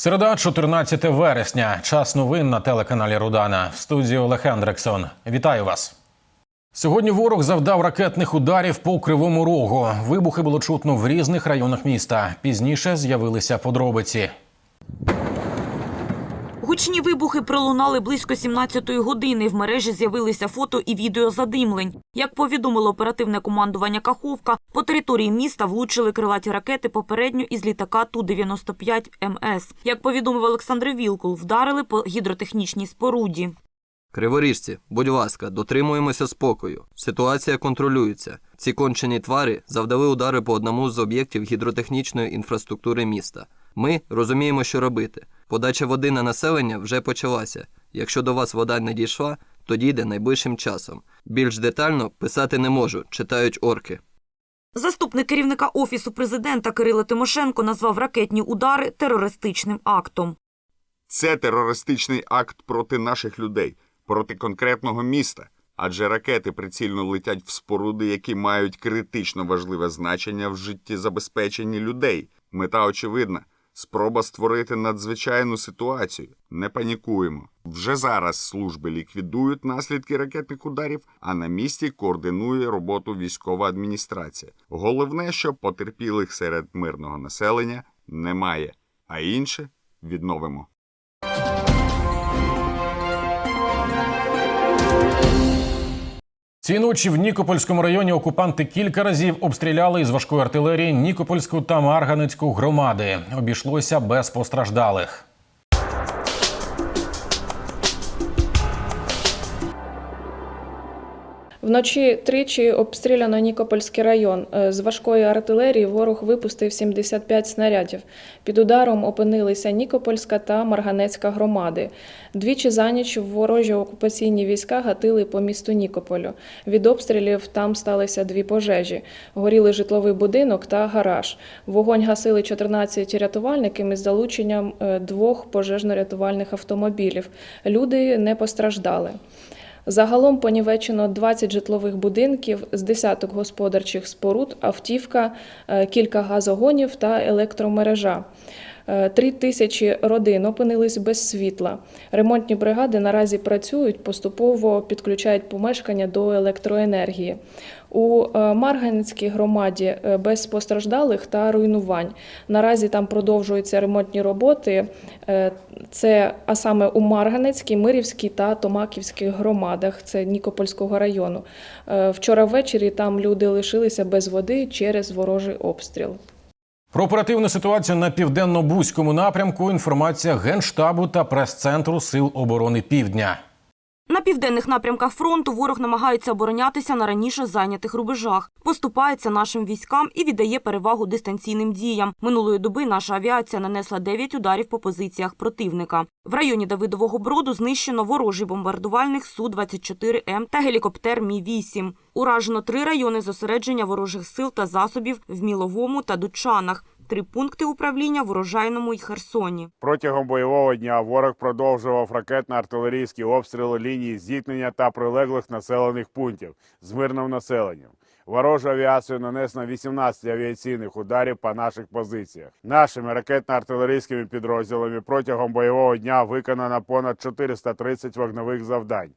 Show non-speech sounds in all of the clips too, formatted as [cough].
Середа, 14 вересня. Час новин на телеканалі Рудана. В студії Олег Андрексон. Вітаю вас. Сьогодні ворог завдав ракетних ударів по кривому рогу. Вибухи було чутно в різних районах міста. Пізніше з'явилися подробиці. Гучні вибухи пролунали близько 17-ї години. В мережі з'явилися фото і відео задимлень. Як повідомило оперативне командування Каховка, по території міста влучили крилаті ракети попередньо із літака Ту-95 МС. Як повідомив Олександр Вілкул, вдарили по гідротехнічній споруді. Криворіжці, будь ласка, дотримуємося спокою. Ситуація контролюється. Ці кончені твари завдали удари по одному з об'єктів гідротехнічної інфраструктури міста. Ми розуміємо, що робити. Подача води на населення вже почалася. Якщо до вас вода не дійшла, то дійде найближчим часом. Більш детально писати не можу, читають орки. Заступник керівника офісу президента Кирило Тимошенко назвав ракетні удари терористичним актом. Це терористичний акт проти наших людей, проти конкретного міста. Адже ракети прицільно летять в споруди, які мають критично важливе значення в життєзабезпеченні людей. Мета очевидна спроба створити надзвичайну ситуацію. Не панікуємо. Вже зараз служби ліквідують наслідки ракетних ударів, а на місці координує роботу військова адміністрація. Головне, що потерпілих серед мирного населення немає, а інше відновимо. Цієї ночі в Нікопольському районі окупанти кілька разів обстріляли із важкої артилерії Нікопольську та Марганецьку громади. Обійшлося без постраждалих. Вночі тричі обстріляно Нікопольський район. Е, З важкої артилерії ворог випустив 75 снарядів. Під ударом опинилися Нікопольська та Марганецька громади. Двічі за ніч ворожі окупаційні війська гатили по місту Нікополю. Від обстрілів там сталися дві пожежі. Горіли житловий будинок та гараж. Вогонь гасили 14 рятувальників із залученням е, двох пожежно-рятувальних автомобілів. Люди не постраждали. Загалом понівечено 20 житлових будинків з десяток господарчих споруд, автівка, е, кілька газогонів та електромережа. Е, Три тисячі родин опинились без світла. Ремонтні бригади наразі працюють, поступово підключають помешкання до електроенергії. У е, Марганецькій громаді е, без постраждалих та руйнувань. Наразі там продовжуються ремонтні роботи. Це а саме у Марганецькій, Мирівській та Томаківських громадах, це Нікопольського району. Вчора ввечері там люди лишилися без води через ворожий обстріл. Про оперативну ситуацію на південно-бузькому напрямку. Інформація генштабу та прес-центру Сил оборони Півдня. На південних напрямках фронту ворог намагається оборонятися на раніше зайнятих рубежах, поступається нашим військам і віддає перевагу дистанційним діям. Минулої доби наша авіація нанесла 9 ударів по позиціях противника. В районі Давидового Броду знищено ворожий бомбардувальник Су-24М та гелікоптер Мі-8. Уражено три райони зосередження ворожих сил та засобів в Міловому та Дучанах, три пункти управління в Урожайному і Херсоні. Протягом бойового дня ворог продовжував ракетно-артилерійські обстріли лінії зіткнення та прилеглих населених пунктів з мирним населенням. Ворожу авіацію нанесено 18 авіаційних ударів по наших позиціях. Нашими ракетно-артилерійськими підрозділами протягом бойового дня виконано понад 430 вогневих завдань.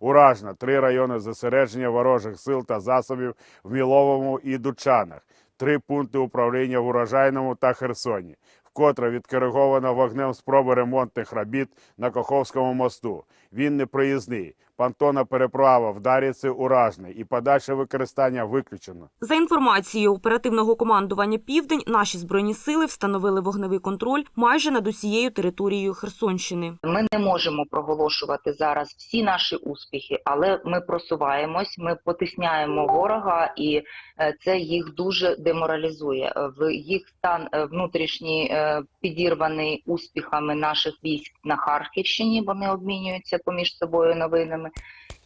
Уражено три райони зосередження ворожих сил та засобів в Міловому і Дучанах, три пункти управління в Урожайному та Херсоні, вкотре відкориговано вогнем спроби ремонтних робіт на Каховському мосту. Він непроїзний. Понтонна переправа в Даріці уражний і подальше використання виключено. За інформацією оперативного командування Південь, наші збройні сили встановили вогневий контроль майже над усією територією Херсонщини. Ми не можемо проголошувати зараз всі наші успіхи, але ми просуваємось, ми потисняємо ворога, і е, це їх дуже деморалізує. В їх стан е, внутрішній е, підірваний успіхами наших військ на Харківщині. Вони обмінюються поміж собою новинами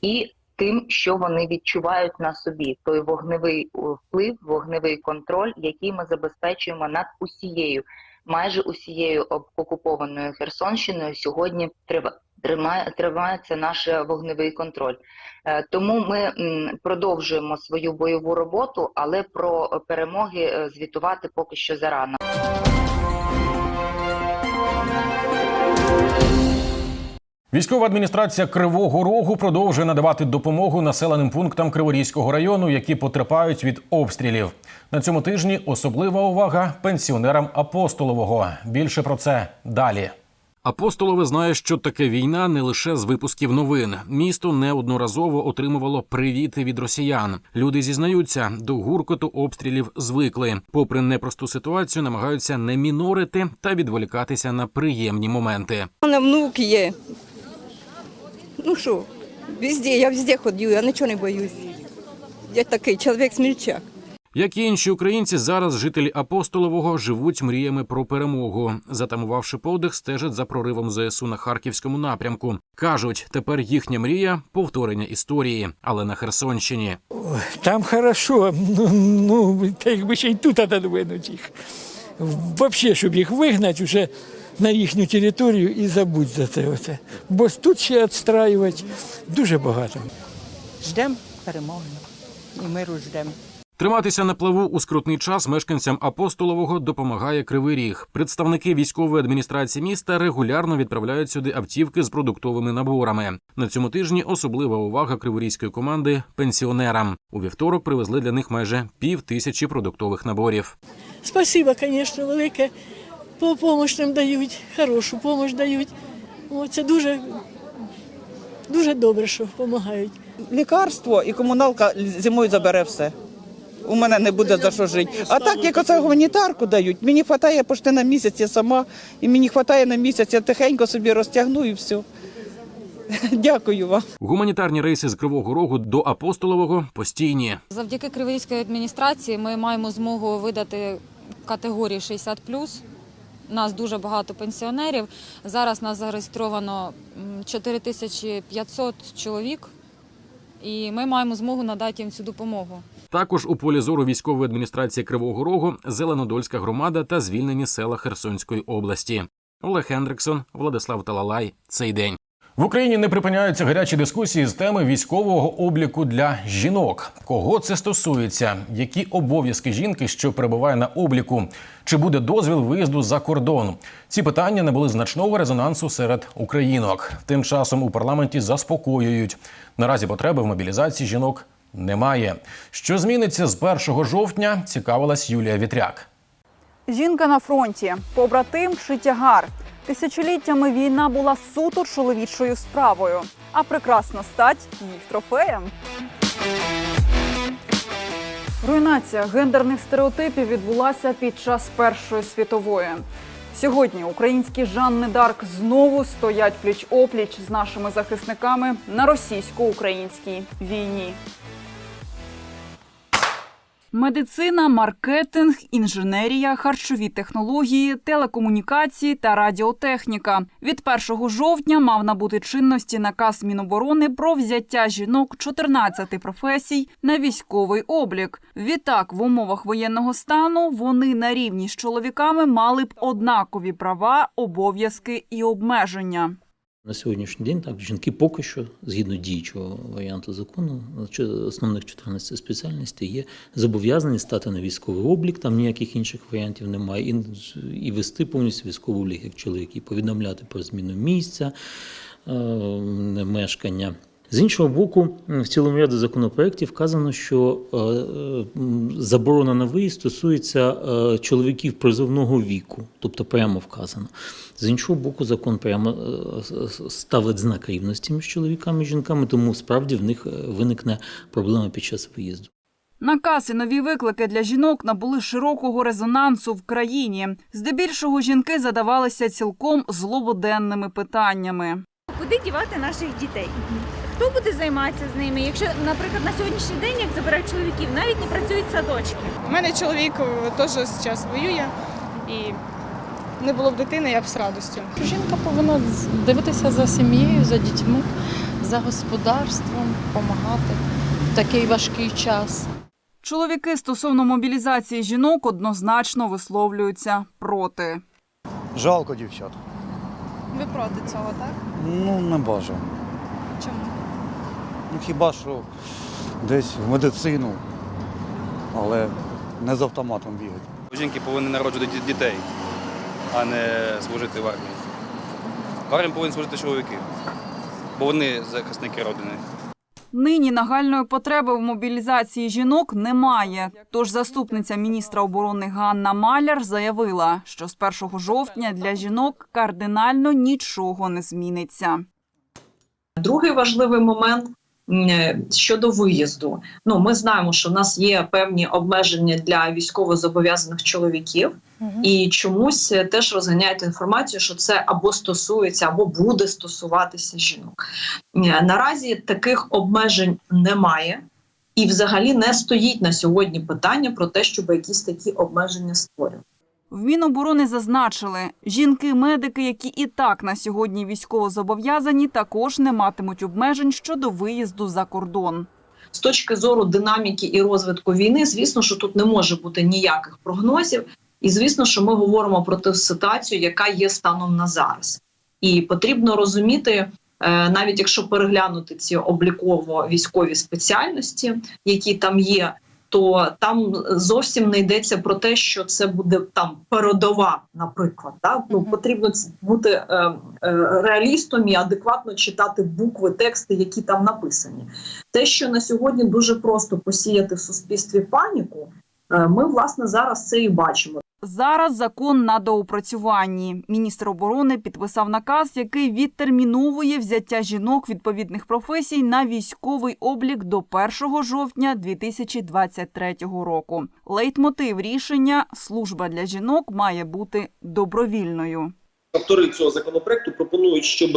і. Тим, що вони відчувають на собі, той вогневий е, вплив, вогневий контроль, який ми забезпечуємо над усією, майже усією окупованою Херсонщиною, сьогодні трива- тримає, тримається наш вогневий контроль. Е, Тому ми продовжуємо свою бойову роботу, але про перемоги е, звітувати поки що зарано. Військова адміністрація Кривого Рогу продовжує надавати допомогу населеним пунктам Криворізького району, які потерпають від обстрілів. На цьому тижні особлива увага пенсіонерам апостолового. Більше про це далі. Апостолове знає, що таке війна не лише з випусків новин. Місто неодноразово отримувало привіти від росіян. Люди зізнаються, до гуркоту обстрілів звикли. Попри непросту ситуацію, намагаються не мінорити та відволікатися на приємні моменти. У мене внук є. Ну що, везде, я везде ходю, я нічого не боюсь. Я такий чоловік смільчак. Як і інші українці, зараз жителі апостолового живуть мріями про перемогу. Затамувавши подих, стежать за проривом ЗСУ на харківському напрямку. кажуть, тепер їхня мрія повторення історії, але на Херсонщині. Там хорошо, ну, ну та якби ще й тут треба винуть їх. Взагалі, щоб їх вигнати вже на їхню територію і забудь за це. Оце. Бо тут ще відстраювати дуже багато. Ждемо перемоги і миру ждемо. Триматися на плаву у скрутний час мешканцям апостолового допомагає Кривий Ріг. Представники військової адміністрації міста регулярно відправляють сюди автівки з продуктовими наборами. На цьому тижні особлива увага криворізької команди пенсіонерам. У вівторок привезли для них майже пів тисячі продуктових наборів. Спасибо, звісно, велике. По помощь нам дають, хорошу допомогу дають. О, це дуже, дуже добре, що допомагають. Лікарство і комуналка зимою забере все. У мене не буде за що жити. А так, як оце гуманітарку дають, мені вистачає почти на місяць я сама, і мені вистачає на місяць, я тихенько собі розтягну і все. [laughs] Дякую вам. Гуманітарні рейси з Кривого Рогу до апостолового постійні. Завдяки Криворізької адміністрації ми маємо змогу видати категорії 60 Нас дуже багато пенсіонерів. Зараз нас зареєстровано м, 4500 чоловік, і ми маємо змогу надати їм цю допомогу. Також у полі зору військової адміністрації Кривого Рогу Зеленодольська громада та звільнені села Херсонської області. Олег Хендриксон, Владислав Талалай. Цей день. В Україні не припиняються гарячі дискусії з теми військового обліку для жінок. Кого це стосується? Які обов'язки жінки, що перебуває на обліку? Чи буде дозвіл виїзду за кордон? Ці питання набули значного резонансу серед українок. Тим часом у парламенті заспокоюють. Наразі потреби в мобілізації жінок немає. Що зміниться з 1 жовтня? Цікавилась Юлія Вітряк. Жінка на фронті, побратим чи тягар. Тисячоліттями війна була суто чоловічою справою, а прекрасна стать їх трофеєм. Руйнація гендерних стереотипів відбулася під час Першої світової. Сьогодні українські Жанни Дарк знову стоять пліч опліч з нашими захисниками на російсько-українській війні. Медицина, маркетинг, інженерія, харчові технології, телекомунікації та радіотехніка. Від 1 жовтня мав набути чинності наказ Міноборони про взяття жінок 14 професій на військовий облік. Відтак, в умовах воєнного стану вони на рівні з чоловіками мали б однакові права, обов'язки і обмеження. На сьогоднішній день так жінки поки що, згідно діючого варіанту закону, основних 14 спеціальностей є зобов'язані стати на військовий облік. Там ніяких інших варіантів немає. І, і вести повністю військовий облік як чоловіки, повідомляти про зміну місця е, мешкання. З іншого боку, в цілому ряду законопроєктів вказано, що е, заборона на виїзд стосується е, чоловіків призовного віку, тобто прямо вказано. З іншого боку, закон прямо е, ставить знак рівності між чоловіками і жінками, тому справді в них е, виникне проблема під час виїзду. Наказ і нові виклики для жінок набули широкого резонансу в країні. Здебільшого жінки задавалися цілком злободенними питаннями. Куди дівати наших дітей? Хто буде займатися з ними? Якщо, наприклад, на сьогоднішній день, як забирають чоловіків, навіть не працюють садочки. У мене чоловік е, теж зараз воює і не було б дитини, я б з радістю. Жінка повинна дивитися за сім'єю, за дітьми, за господарством, допомагати в такий важкий час. Чоловіки стосовно мобілізації жінок однозначно висловлюються проти. Жалко дівчат. Ви проти цього, так? Ну, не бажано. Чому? Ну хіба що десь в медицину, але не з автоматом бігати. Жінки повинні народжувати дітей, а не служити в армії. В армії повинні служити чоловіки. бо вони захисники родини. Нині нагальної потреби в мобілізації жінок немає. Тож заступниця міністра оборони Ганна Маляр заявила, що з 1 жовтня для жінок кардинально нічого не зміниться. Другий важливий момент щодо виїзду. Ну, ми знаємо, що в нас є певні обмеження для військовозобов'язаних чоловіків, і чомусь е, теж розганяють інформацію, що це або стосується, або буде стосуватися жінок. Е, Наразі таких обмежень немає. І взагалі не стоїть на сьогодні питання про те, щоб якісь такі обмеження створювати. В Міноборони зазначили, жінки-медики, які і так на сьогодні військово зобов'язані, також не матимуть обмежень щодо виїзду за кордон. з точки зору динаміки і розвитку війни, звісно, що тут не може бути ніяких прогнозів. І звісно, що ми говоримо про ту ситуацію, яка є станом на зараз. І потрібно розуміти, е, навіть якщо переглянути ці обліково військові спеціальності, які там є, то там зовсім не йдеться про те, що це буде там передова, наприклад. Да? Ну, потрібно бути е, е, реалістом і адекватно читати букви, тексти, які там написані. Те, що на сьогодні дуже просто посіяти в суспільстві паніку, е, ми власне зараз це і бачимо. Зараз закон на доопрацюванні. Міністр оборони підписав наказ, який відтерміновує взяття жінок відповідних професій на військовий облік до 1 жовтня 2023 року. Лейтмотив рішення служба для жінок має бути добровільною. Автори цього законопроекту пропонують, щоб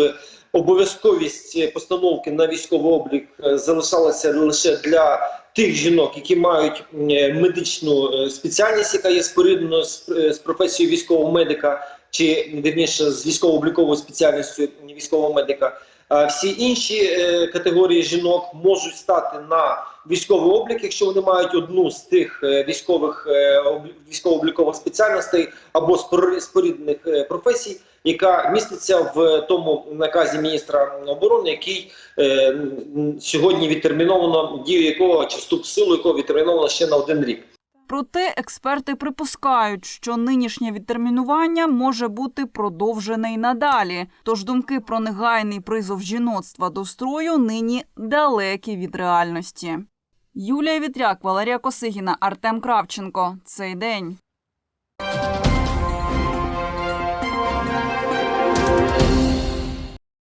обов'язковість постановки на військовий облік е, залишалася лише для тих жінок, які мають е, медичну е, спеціальність, яка є спорідненою з, е, професією військового медика, чи вірніше з військово-обліковою спеціальністю військового медика. А всі інші категорії жінок можуть стати на військовий облік, якщо вони мають одну з тих військових військово-облікових спеціальностей або спор- споріднених е, професій, яка міститься в тому наказі міністра оборони, який е, сьогодні відтерміновано дію якого чи вступ в силу якого відтерміновано ще на один рік. Проте експерти припускають, що нинішнє відтермінування може бути продовжене й надалі. Тож думки про негайний призов жіноцтва до строю нині далекі від реальності. Юлія Вітряк, Валерія Косигіна, Артем Кравченко. Цей день.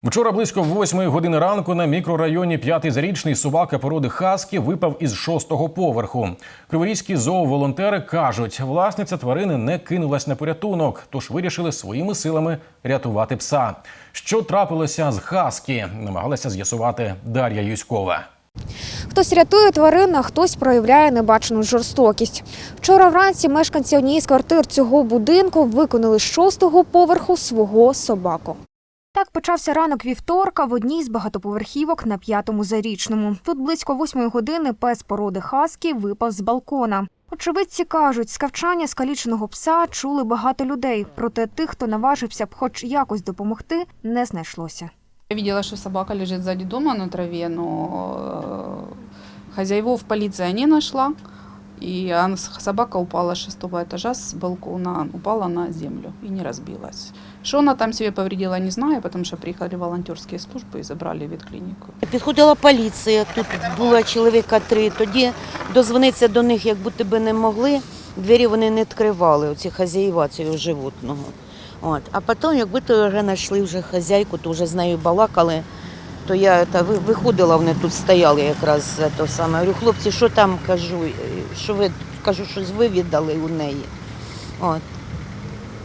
Вчора близько восьмої години ранку на мікрорайоні п'ятий зарічний собака породи Хаскі випав із шостого поверху. Криворізькі зооволонтери кажуть, власниця тварини не кинулась на порятунок, тож вирішили своїми силами рятувати пса. Що трапилося з Хаскі, намагалася з'ясувати Дар'я Юськова. Хтось рятує тварин, хтось проявляє небачену жорстокість. Вчора вранці мешканці однієї з квартир цього будинку виконали з шостого поверху свого собаку. Так почався ранок вівторка в одній з багатоповерхівок на п'ятому зарічному. Тут близько восьмої години пес породи Хаскі випав з балкона. Очевидці кажуть, скавчання скаліченого пса чули багато людей, проте тих, хто наважився б хоч якось допомогти, не знайшлося. Я видела, что собака лежит сзади дома на траве, но э, хозяевов полиция не нашла. И она- собака упала с шестого этажа с балкона, упала на землю и не разбилась. Что она там себе повредила, не знаю, потому что приехали волонтерские службы и забрали в ветклинику. Підходила поліція, тут було чоловіка три. Тоді дозвонитися до них, як будто би не могли. Двері вони не відкривали, оці хазяїва цього животного. От. А потім, як будто вже знайшли вже хазяйку, то вже з нею балакали. То я та, виходила, вони тут стояли якраз то саме. Говорю, хлопці, що там кажу, е, що ви кажу, щось ви віддали у неї. От.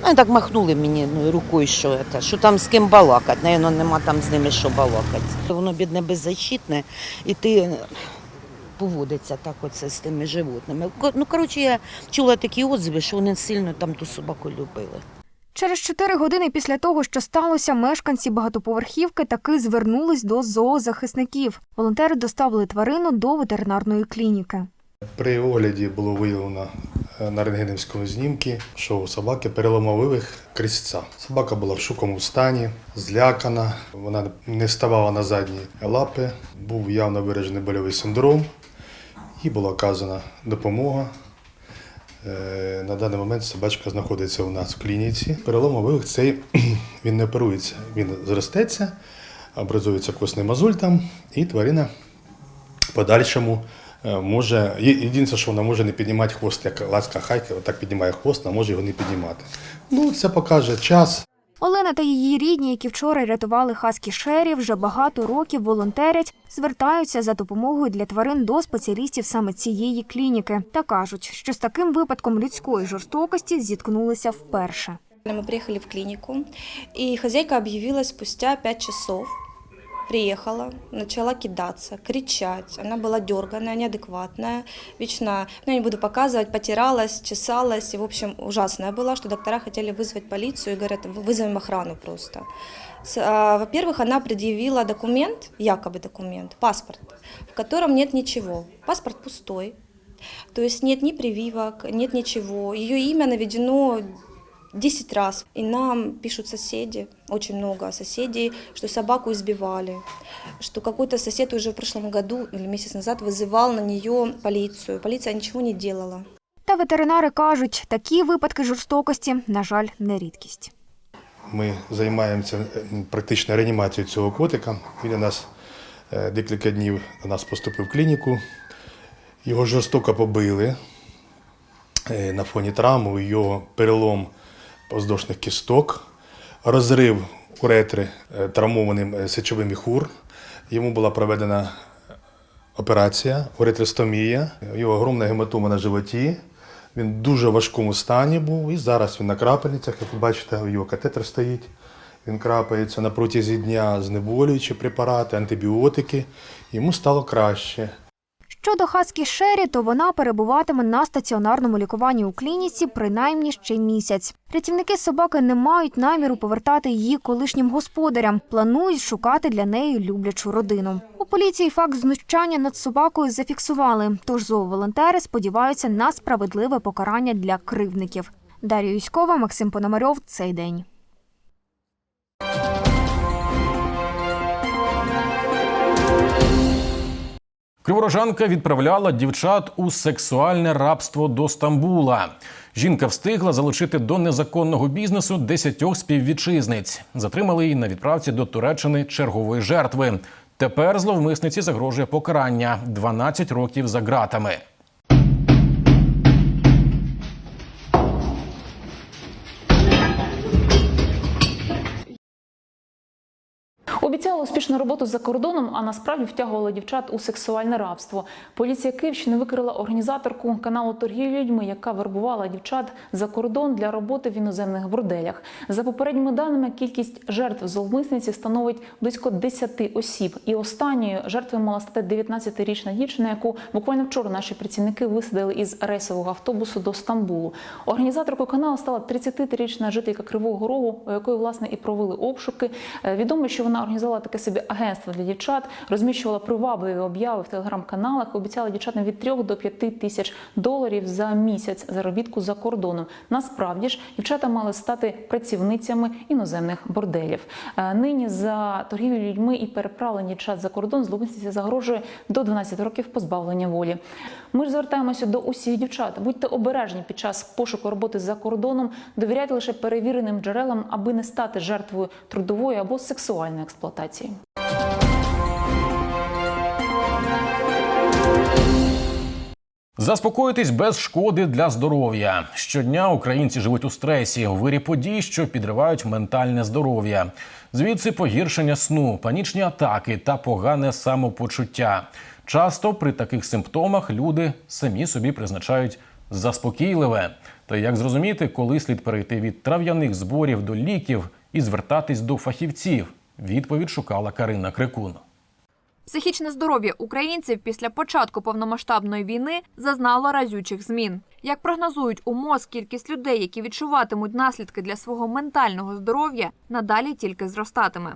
Ну, так махнули мені ну, рукою, що, це, що там з ким балакати. Навірно, нема там з ними що балакати. Воно, бідне, беззащитне, і ти поводиться так оце з тими животними. Ну, коротше, я чула такі отзиви, що вони сильно там ту собаку любили. Через чотири години після того, що сталося, мешканці багатоповерхівки таки звернулись до зоозахисників. Волонтери доставили тварину до ветеринарної клініки. При огляді було виявлено е, на рентгенівському знімці, що у собаки переломав вивих крісця. Собака була в шоковому стані, злякана, вона не вставала на задні лапи, був явно виражений больовий синдром, їй була оказана допомога. Е, На даний момент собачка знаходиться у нас в клініці. Переломовий вивих цей [clears throat] він не оперується, він зростеться, образується костний мозоль там, і тварина в подальшому е, може. Єдине, що вона може не піднімати хвост, як ласка хайка, отак піднімає хвост, а може його не піднімати. Ну, це покаже час. Олена та її рідні, які вчора рятували хаски шері, вже багато років волонтерять, звертаються за допомогою для тварин до спеціалістів саме цієї клініки та кажуть, що з таким випадком людської жорстокості зіткнулися вперше. Мы приехали в клинику, и хозяйка об'явилась спустя 5 часов. Приехала, начала кидаться, кричать. Она была дерганая, неадекватная, вечно, ну, я не буду показывать, потиралась, чесалась. И, в общем, ужасная была, что доктора хотели вызвать полицию и говорят, «Вы- вызовем охрану просто. А, Во-первых, она предъявила документ, якобы документ, паспорт, в котором нет ничего. Паспорт пустой. То есть нет ни прививок, нет ничего. Ее имя наведено 10 раз. И нам пишут соседи, очень много соседей, что собаку избивали, что какой-то сосед уже в прошлом году или месяц назад вызывал на нее полицию. Полиция ничего не делала. Та ветеринари кажуть, такі випадки жорстокості, на жаль, не рідкість. Ми займаємося е, практично реанімацією цього котика. Він у нас е, декілька днів до нас поступив в клініку. Його жорстоко побили е, на фоні травми, його перелом поздошних кісток, розрив уретри е, травмованим е, сечовим міхур. Йому була проведена операція, уретростомія, його огромна гематома на животі. Він в дуже важкому стані був, і зараз він на крапельницях, як ви бачите, його катетер стоїть. Він крапається на протязі дня знеболюючі препарати, антибіотики. Йому стало краще. Щодо хаскі Шері, то вона перебуватиме на стаціонарному лікуванні у клініці принаймні ще місяць. Рятівники собаки не мають наміру повертати її колишнім господарям. Планують шукати для неї люблячу родину. У поліції факт знущання над собакою зафіксували. Тож зооволонтери сподіваються на справедливе покарання для кривдників. Дар'я Юськова, Максим Пономарьов. Цей день. Криворожанка відправляла дівчат у сексуальне рабство до Стамбула. Жінка встигла залучити до незаконного бізнесу десятьох співвітчизниць. Затримали її на відправці до Туреччини чергової жертви. Тепер зловмисниці загрожує покарання 12 років за ґратами. Обіцяла успішну роботу за кордоном, а насправді втягувала дівчат у сексуальне рабство. Поліція Київщини викрила організаторку каналу торгівлі людьми, яка вербувала дівчат за кордон для роботи в іноземних борделях. За попередніми даними, кількість жертв зловмисниці становить близько 10 осіб. І останньою жертвою мала стати 19-річна дівчина, яку буквально вчора наші працівники висадили із рейсового автобусу до Стамбулу. Організаторкою каналу стала 33-річна жителька Кривого Рогу, у якої власне і провели обшуки. Е, Відомо, що вона організувала таке собі агентство для дівчат, розміщувала привабливі обяви в телеграм-каналах, обіцяла дівчатам від 3 до 5 тисяч доларів за місяць заробітку за кордоном. Насправді ж дівчата мали стати працівницями іноземних борделів. Е, Нині за торгівлю людьми і переправлення дівчат за кордон зловмисниці загрожує до 12 років позбавлення волі. Ми ж звертаємося до усіх дівчат. Будьте обережні під час пошуку роботи за кордоном, довіряйте лише перевіреним джерелам, аби не стати жертвою трудової або сексуальної експлуатації. Заспокоїтись без шкоди для здоров'я. Щодня українці живуть у стресі, у вирі подій, що підривають ментальне здоров'я. Звідси погіршення сну, панічні атаки та погане самопочуття. Часто при таких симптомах люди самі собі призначають заспокійливе. То як зрозуміти, коли слід перейти від трав'яних зборів до ліків і звертатись до фахівців? Відповідь шукала Карина Крикун. Психічне здоров'я українців після початку повномасштабної війни зазнало разючих змін. Як прогнозують у МОЗ, кількість людей, які відчуватимуть наслідки для свого ментального здоров'я, надалі тільки зростатиме.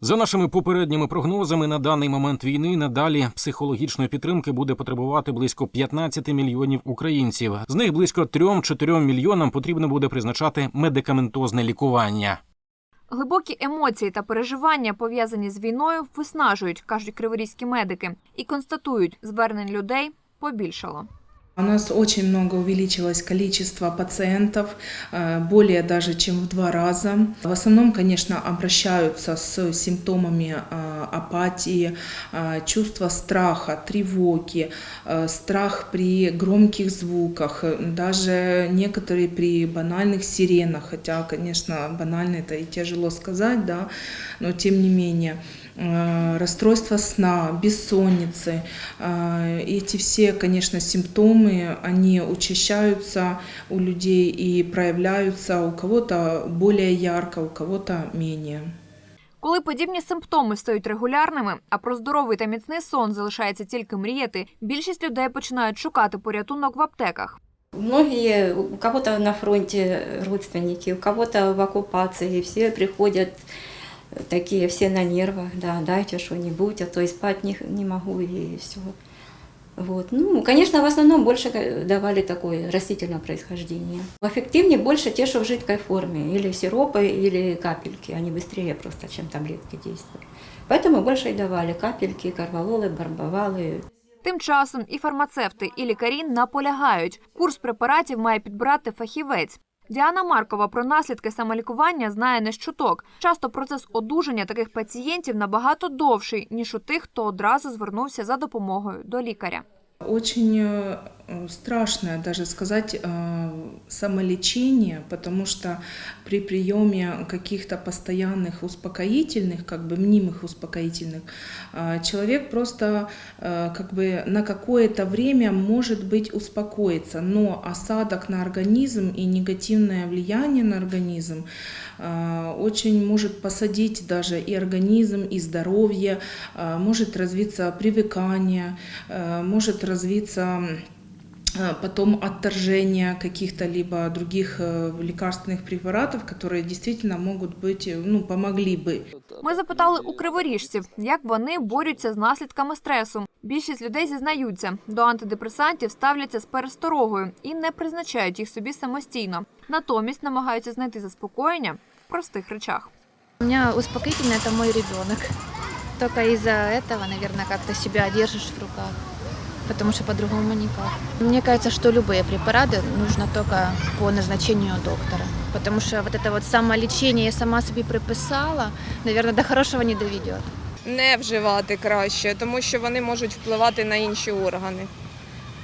За нашими попередніми прогнозами, на даний момент війни надалі психологічної підтримки буде потребувати близько 15 мільйонів українців. З них близько 3-4 мільйонам потрібно буде призначати медикаментозне лікування. Глибокі емоції та переживання, пов'язані з війною, виснажують, кажуть криворізькі медики, і констатують, звернень людей побільшало. У нас очень много увеличилось количество пациентов, э, более даже чем в два раза. В основном, конечно, обращаются с симптомами э, апатии, э, чувства страха, тревоги, страх при громких звуках, даже некоторые при банальных сиренах, хотя, конечно, банально это и тяжело сказать, да, но тем не менее расстройство сна, бессонницы. Э, Эти все, конечно, симптомы, они учащаются у людей и проявляются у кого-то более ярко, у кого-то менее. Коли подібні симптоми стають регулярними, а про здоровий та міцний сон залишається тільки мріяти, більшість людей починають шукати порятунок в аптеках. Многие, у кого-то на фронте родственники, у кого-то в оккупации, все приходят такие все на нервах, да, дайте что-нибудь, а то и спать не, не могу и все. Вот. Ну, конечно, в основном больше давали такое растительное происхождение. Эффективнее больше те, что в жидкой форме, или сиропы, или капельки, они быстрее просто, чем таблетки действуют. Поэтому больше и давали капельки, карвалолы, барбовалы, Тим часом і фармацевти, і лікарі наполягають. Курс препаратів має підбирати фахівець. Діана Маркова про наслідки самолікування знає не з. Часто процес одужання таких пацієнтів набагато довший, ніж у тих, хто одразу звернувся за допомогою до лікаря. Очень э, страшно даже сказать э, самолечение, потому что при приеме каких-то постоянных успокоительных, как бы мнимых успокоительных, э, человек просто э, как бы на какое-то время может быть успокоиться, но осадок на организм и негативное влияние на организм очень может посадить даже и организм, и здоровье, может развиться привыкание, может развиться потом отторжение каких-то либо других э, лекарственных препаратов, которые действительно могут быть, э, ну, помогли бы. Ми запитали у криворіжців, як вони борються з наслідками стресу. Більшість людей зізнаються, до антидепресантів ставляться з пересторогою і не призначають їх собі самостійно. Натомість намагаються знайти заспокоєння в простих речах. У меня успокоительный это мой ребенок. Только из-за этого, наверное, как-то себя держишь в руках. Потому что по-другому никак. Мне кажется, что любые препараты нужно только по назначению доктора. Потому что вот это вот самолечение я сама себе приписала, наверное, до хорошего не доведет. Не вживати краще, тому що вони можуть впливати на інші органи.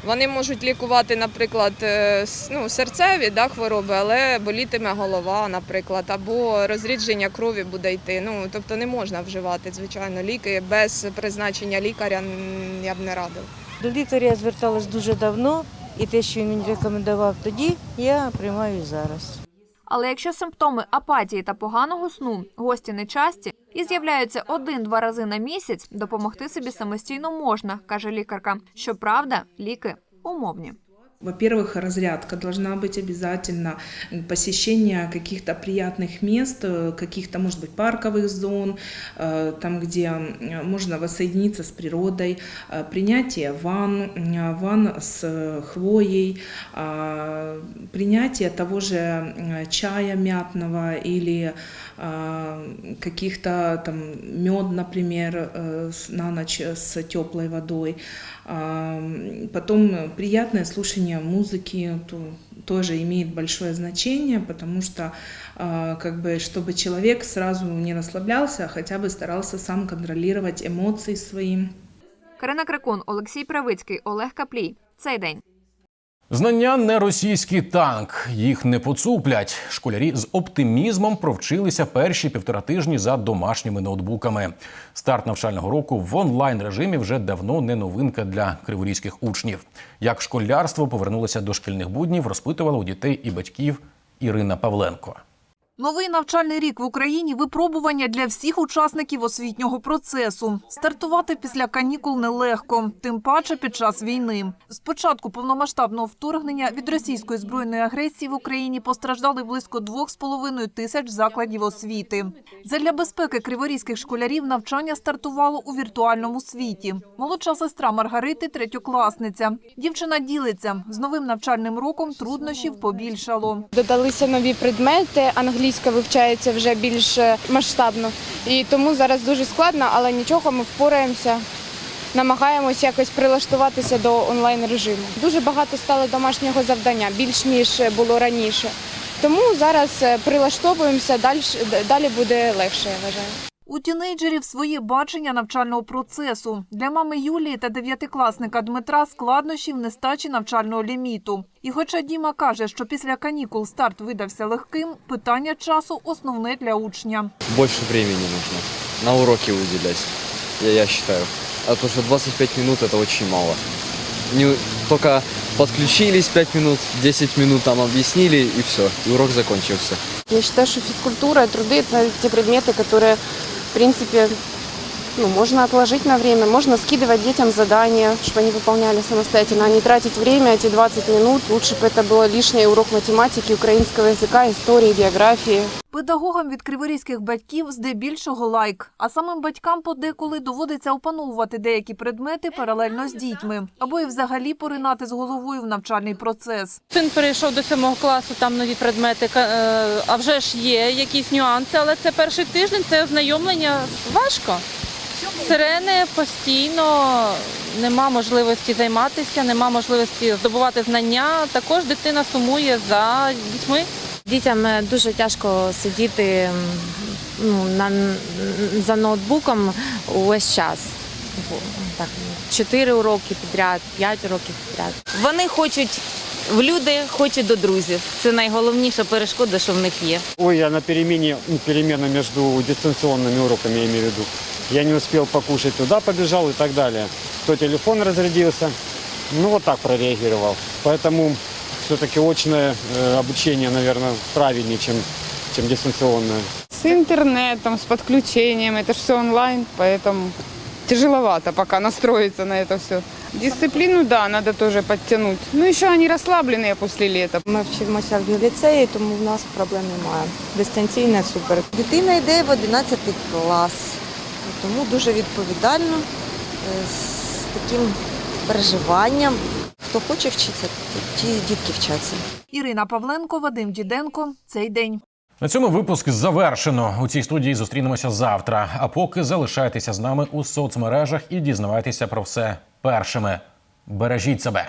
Вони можуть лікувати, наприклад, е, с- ну, серцеві да, хвороби, але болітиме голова, наприклад, або розрідження крові буде йти. Ну, тобто не можна вживати, звичайно, ліки без призначення лікаря м, я б не радила. До лікаря я зверталась дуже давно, і те, що він мені рекомендував тоді, я приймаю зараз. Але якщо симптоми апатії та поганого сну гості нечасті і з'являються один-два рази на місяць, допомогти собі самостійно можна, каже лікарка. Щоправда, ліки умовні. Во-первых, разрядка должна быть обязательно, посещение каких-то приятных мест, э, каких-то, может быть, парковых зон, э, там, где можно воссоединиться с природой, э, принятие ванн, ванн с хвоей, а, принятие того же чая мятного или а, каких-то там мед, например, на ночь с теплой водой. А, Потом приятное слушание музыки то- тоже имеет большое значение, потому что а, как бы чтобы человек сразу не расслаблялся, а хотя бы старался сам контролировать эмоции свои. Карина Крикун, Олексій Правицький, Олег Каплій. Цей день. Знання не російський танк. Їх не поцуплять. Школярі з оптимізмом провчилися перші півтора тижні за домашніми ноутбуками. Старт навчального року в онлайн режимі вже давно не новинка для криворізьких учнів. Як школярство повернулося до шкільних буднів, розпитувала у дітей і батьків Ірина Павленко. Новий навчальний рік в Україні випробування для всіх учасників освітнього процесу. Стартувати після канікул нелегко, тим паче під час війни. З початку повномасштабного вторгнення від російської збройної агресії в Україні постраждали близько 2,5 тисяч закладів освіти. Задля безпеки криворізьких школярів навчання стартувало у віртуальному світі. Молодша сестра Маргарити третьокласниця. Дівчина ділиться з новим навчальним роком труднощів побільшало. Додалися нові предмети, англійська вивчається вже більш е, масштабно. І тому зараз дуже складно, але нічого, ми впораємося. намагаємось якось прилаштуватися до онлайн режиму. Дуже багато стало домашнього завдання, більш ніж було раніше. Тому зараз е, прилаштовуємося, далі, далі буде легше, я вважаю. У тінейджерів своє бачення навчального процесу. Для мами Юлії та дев'ятикласника Дмитра складнощів нестачі навчального ліміту. І хоча Діма каже, що після канікул старт видався легким, питання часу основне для учня. Больше времени нужно на уроки уделять, я, я считаю. А то, что 25 минут это очень мало. Не, только подключились 5 минут, 10 минут там объяснили и все, и урок закончился. Я считаю, что физкультура, труды – это те предметы, которые, в принципе, ну, можно отложить на время, можно скидывать детям задания, чтобы они выполняли самостоятельно, а не тратить время, эти 20 минут. Лучше бы это было лишний урок математики, украинского языка, истории, географии. Педагогам від криворізьких батьків здебільшого лайк, а самим батькам подеколи доводиться опановувати деякі предмети паралельно з дітьми, або і взагалі поринати з головою в навчальний процес. Син перейшов до сьомого класу, там нові предмети, е, а вже ж є якісь нюанси, але це перший тиждень, це ознайомлення важко. Сирени постійно нема можливості займатися, нема можливості здобувати знання. Також дитина сумує за дітьми. Дітям е, дуже тяжко сидіти ну, на, за ноутбуком увесь час. Так, чотири уроки підряд, п'ять уроків підряд. Вони хочуть в люди, хочуть до друзів. Це найголовніша перешкода, що в них є. Ой, я на перемене, ну, перемена между дистанционными уроками, я имею в виду. Я не успел покушать, туда побежал и так далее. То телефон разрядился, ну вот так прореагировал. Поэтому все-таки очное э, обучение, наверное, правильнее, чем, чем дистанционное. С интернетом, с подключением, это же все онлайн, поэтому тяжеловато пока настроиться на это все. Дисциплину, да, надо тоже подтянуть. Ну, еще они расслабленные после лета. Ми вчимося в ліцеї, тому в нас проблем немає. Дистанційне супер. Дитина йде в 11 клас, тому дуже відповідально, е, з таким переживанням. Хто хоче вчитися, ті дітки вчаться. Ірина Павленко, Вадим Діденко. Цей день. На цьому випуск завершено. У цій студії зустрінемося завтра. А поки залишайтеся з нами у соцмережах і дізнавайтеся про все першими. Бережіть себе.